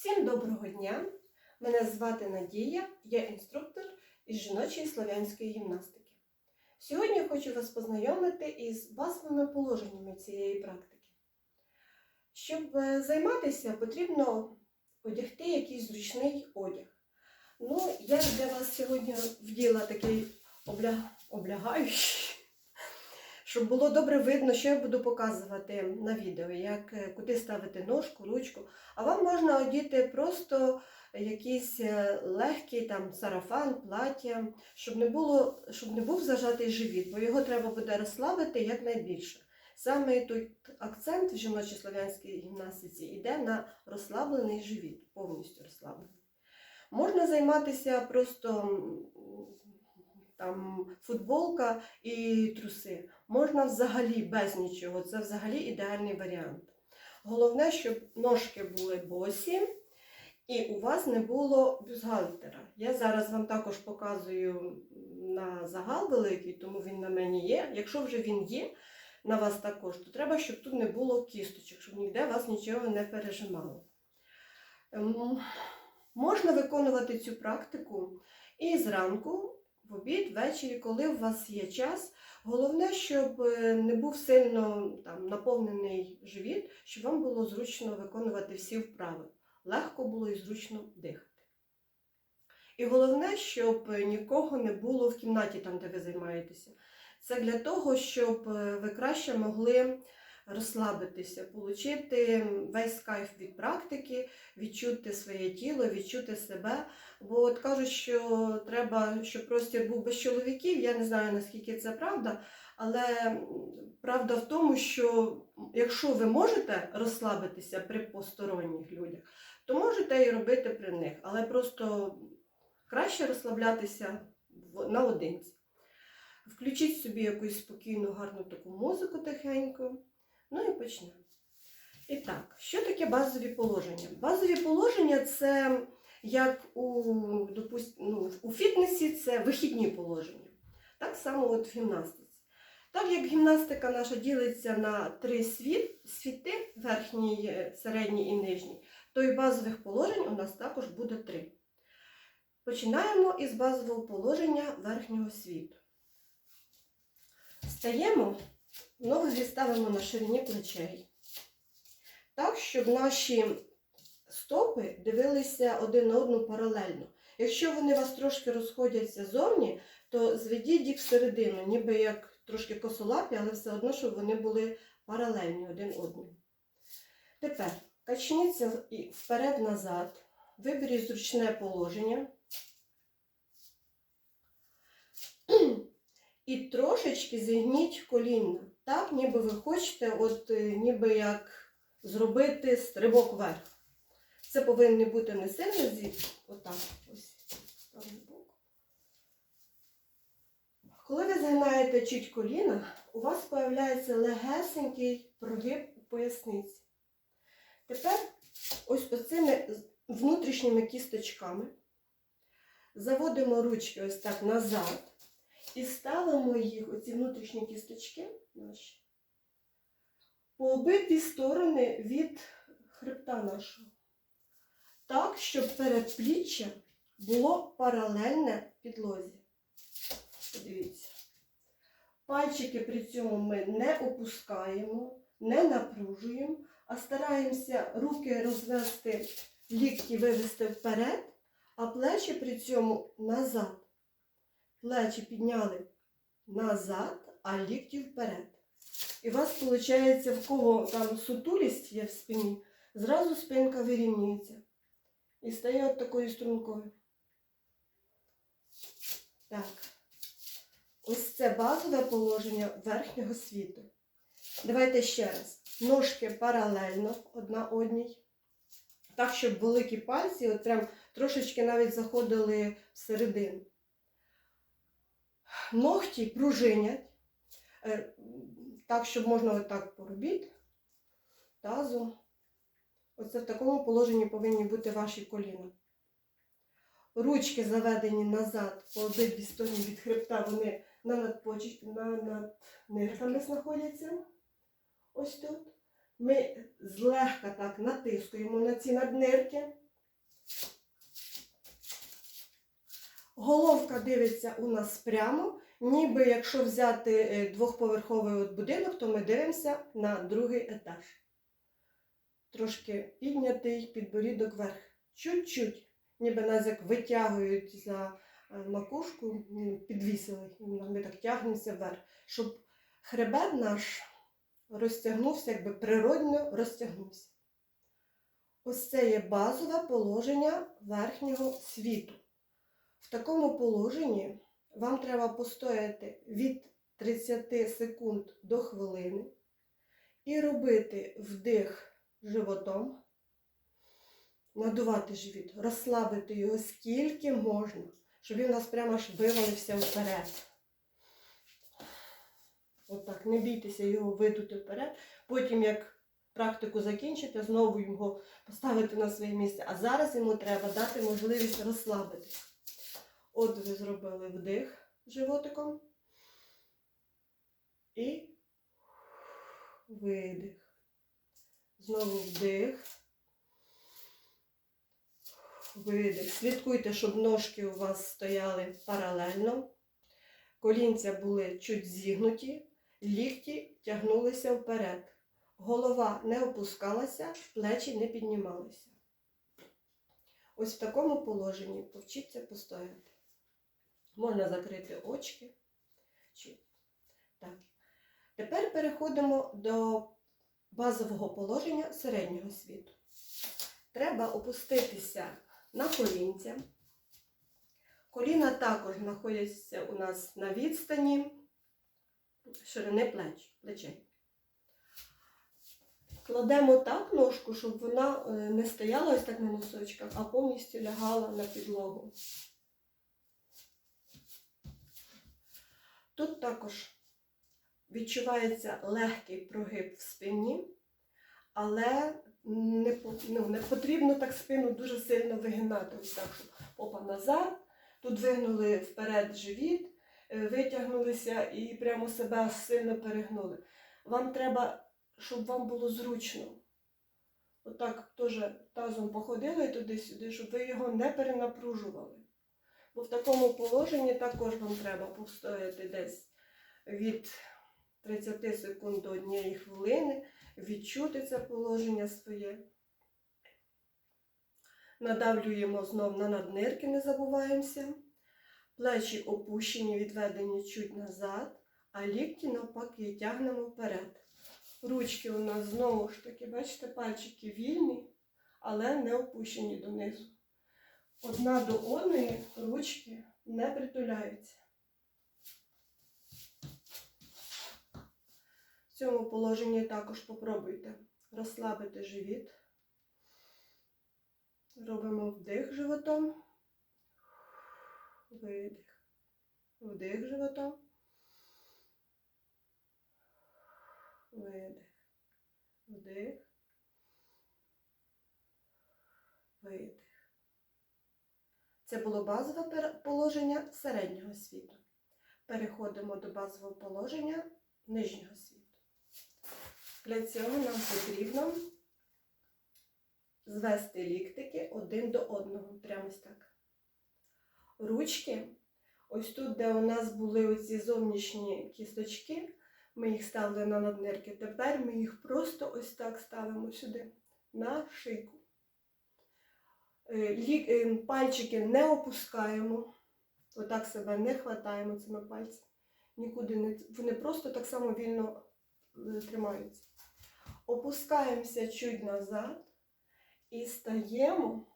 Всім доброго дня! Мене звати Надія, я інструктор із жіночої славянської гімнастики. Сьогодні хочу вас познайомити із базовими положеннями цієї практики. Щоб е, займатися, потрібно одягти якийсь зручний одяг. Ну, я для вас сьогодні вділа такий обля... облягаючий, щоб було добре видно, що я буду показувати на відео, як е, куди ставити ножку, ручку. А вам можна одіти просто якийсь е, легкий там сарафан, плаття, щоб не, було, щоб не був зажатий живіт, бо його треба буде розслабити якнайбільше. Саме тут акцент в жіночій славянській гімнастиці йде на розслаблений живіт, повністю розслаблений. Можна займатися просто там футболка і труси. Можна взагалі без нічого. Це взагалі ідеальний варіант. Головне, щоб ножки були босі і у вас не було бюстгальтера. Я зараз вам також показую на загал великий, тому він на мені є. Якщо вже він є на вас також, то треба, щоб тут не було кісточок, щоб ніде вас нічого не пережимало. Ем, Можна виконувати цю практику і зранку, в обід, ввечері, коли у вас є час. Головне, щоб е, не був сильно там, наповнений живіт, щоб вам було зручно виконувати всі вправи. Легко було і зручно дихати. І головне, щоб нікого не було в кімнаті, там, де ви займаєтеся. Це для того, щоб е, ви краще могли розслабитися, отримати весь кайф від практики, відчути своє тіло, відчути себе. Бо от кажуть, що треба, щоб простір був без чоловіків. Я не знаю, наскільки це правда, але правда в тому, що якщо ви можете розслабитися при посторонніх людях, то можете і робити при них, але просто краще розслаблятися наодинці. Включіть собі якусь спокійну, гарну таку музику тихенько. Ну і почнемо. І так, що таке базові положення? Базові положення це як у, допуст... ну, у фітнесі це вихідні положення. Так само от в гімнастиці. Так як гімнастика наша ділиться на три світ, світи, верхній, е, середній і нижній, то і базових положень у нас також буде три. Починаємо із базового положення верхнього світу. Стаємо, ноги ставимо на ширині плечей. Так, щоб наші стопи дивилися один на одну паралельно. Якщо вони у вас трошки розходяться зовні, то зведіть їх всередину, ніби як трошки косолапі, але все одно, щоб вони були паралельні один одному. Тепер качніться вперед-назад. Виберіть зручне положення. І трошечки зігніть колінна. Так, ніби ви хочете, от е, ніби як зробити стрибок вверх. Це повинні бути не сильно зі... Отак. Ось. Коли ви згинаєте чуть коліна, у вас з'являється легесенький прогиб у поясниці. Тепер ось оцими внутрішніми кісточками заводимо ручки ось так назад і ставимо їх, оці внутрішні кісточки наші, по обидві сторони від хребта нашого. Так, щоб передпліччя було паралельне підлозі. Подивіться. Пальчики при цьому ми не опускаємо, не напружуємо, а стараємося руки розвести, лікті вивести вперед, а плечі при цьому назад. Плечі підняли назад, а лікті вперед. І у вас виходить, в кого там сутулість є в спині, зразу спинка вирівнюється. І стає от такою стрункою. Так. Ось це базове положення верхнього світу. Давайте ще раз. Ножки паралельно одна одній. Так, щоб великі пальці от прям трошечки навіть заходили всередину. Ногті пружинять. Е, Так, щоб можна отак поробити. Тазом. Оце в такому положенні повинні бути ваші коліна. Ручки заведені назад по обидві сторони від хребта, вони на надпочі... на над нирками знаходяться. Ось тут. Ми злегка так натискуємо на ці наднирки. Головка дивиться у нас прямо, ніби якщо взяти е, двохповерховий будинок, то ми дивимося на другий етаж. Трошки піднятий підборідок вверх. Чуть-чуть, ніби нас як витягують за е, макушку, ну, підвісили, ми так тягнемося вверх, щоб хребет наш розтягнувся, якби природньо розтягнувся. Ось це є базове положення верхнього світу. В такому положенні вам треба постояти від 30 секунд до хвилини і робити вдих животом, надувати живіт, розслабити його скільки можна, щоб він у нас прямо аж вивалився вперед. Отак, не бійтеся його видути вперед. Потім, як практику закінчите, знову його поставити на своє місце. А зараз йому треба дати можливість розслабитися. От ви зробили вдих животиком. І видих. Знову вдих. Видих. Слідкуйте, щоб ножки у вас стояли паралельно. Колінця були чуть зігнуті, лікті тягнулися вперед. Голова не опускалася, плечі не піднімалися. Ось в такому положенні повчіться постояти. Можна закрити очки. Так. Тепер переходимо до базового положення середнього світу. Треба опуститися на колінця. Коліна також знаходяться у нас на відстані ширини плеч, плечей. Кладемо так ножку, щоб вона е, не стояла ось так на носочках, а повністю лягала на підлогу. Тут також відчувається легкий прогиб в спині, але не, ну, не потрібно так спину дуже сильно вигинати, ось так, щоб попа назад. Тут вигнули вперед живіт, е, витягнулися і прямо себе сильно перегнули. Вам треба, щоб вам було зручно. Отак теж тазом походили туди-сюди, щоб ви його не перенапружували. Бо в такому положенні також вам треба постояти десь від 30 секунд до однієї хвилини, відчути це положення своє. Надавлюємо знов на наднирки, не забуваємося. Плечі опущені, відведені чуть назад, а лікті навпаки тягнемо вперед. Ручки у нас знову ж таки, бачите, пальчики вільні, але не опущені донизу. Одна до одної ручки не притуляються. В цьому положенні також попробуйте розслабити живіт. Робимо вдих животом, видих, вдих животом, видих, вдих, видих. Це було базове положення середнього світу. Переходимо до базового положення нижнього світу. Для цього нам потрібно звести ліктики один до одного. Прямо ось так. Ручки, ось тут, де у нас були оці зовнішні кісточки, ми їх ставили на наднирки. Тепер ми їх просто ось так ставимо сюди, на шийку. Е, е, Пальчики не опускаємо, отак себе не хватаємо цими пальцями. Нікуди не вони просто так само вільно е, тримаються. Опускаємося чуть назад і стаємо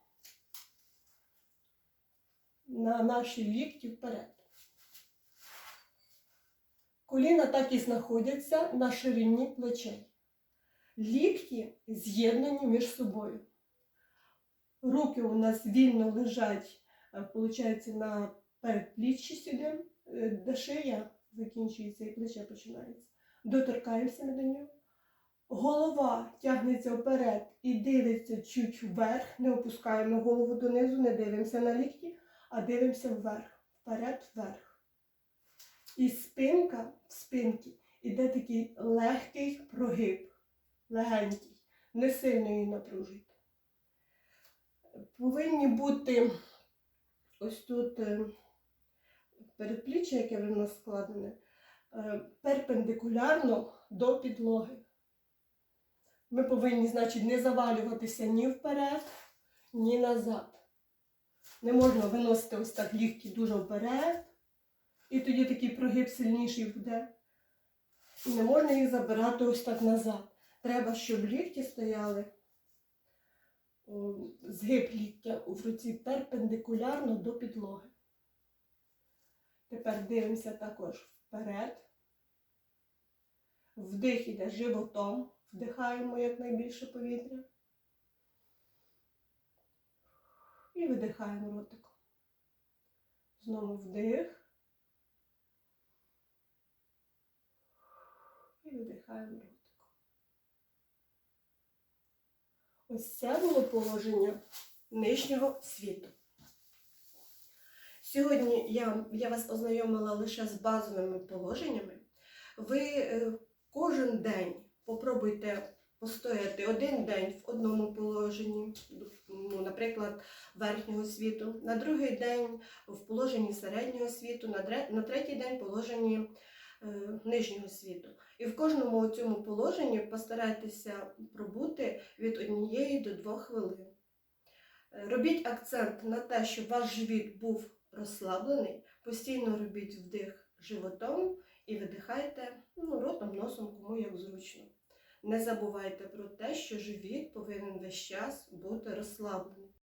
на наші лікті вперед. Коліна так і знаходяться на ширині плечей. Лікті з'єднані між собою. Руки у нас вільно лежать, виходить, на передпліччі сюди, е, де шия закінчується і плече починається. Доторкаємося до нього. Голова тягнеться вперед і дивиться чуть вверх. Не опускаємо голову донизу, не дивимося на лікті, а дивимося вверх. Вперед, вверх. І спинка в спинці іде такий легкий прогиб. Легенький. Не сильно її напружуйте. Повинні бути ось тут е, передпліччя, яке в нас складене, е, перпендикулярно до підлоги. Ми повинні, значить, не завалюватися ні вперед, ні назад. Не можна виносити ось так лікті дуже вперед, і тоді такий прогиб сильніший буде. І не можна їх забирати ось так назад. Треба, щоб лікті стояли, згиб ліктя в руці перпендикулярно до підлоги. Тепер дивимося також вперед. Вдих іде животом, вдихаємо якнайбільше повітря. І видихаємо ротиком. Знову вдих. І видихаємо ротиком. Ось це було положення нижнього світу. Сьогодні я, я вас ознайомила лише з базовими положеннями. Ви е, кожен день попробуйте постояти один день в одному положенні, ну, наприклад, верхнього світу, на другий день в положенні середнього світу, на, третій день в положенні е, нижнього світу. І в кожному цьому положенні постарайтеся пробути від однієї до двох хвилин. Е, Робіть акцент на те, щоб ваш живіт був розслаблений, постійно робіть вдих животом і видихайте ну, ротом, носом, кому як зручно. Не забувайте про те, що живіт повинен весь час бути розслаблений.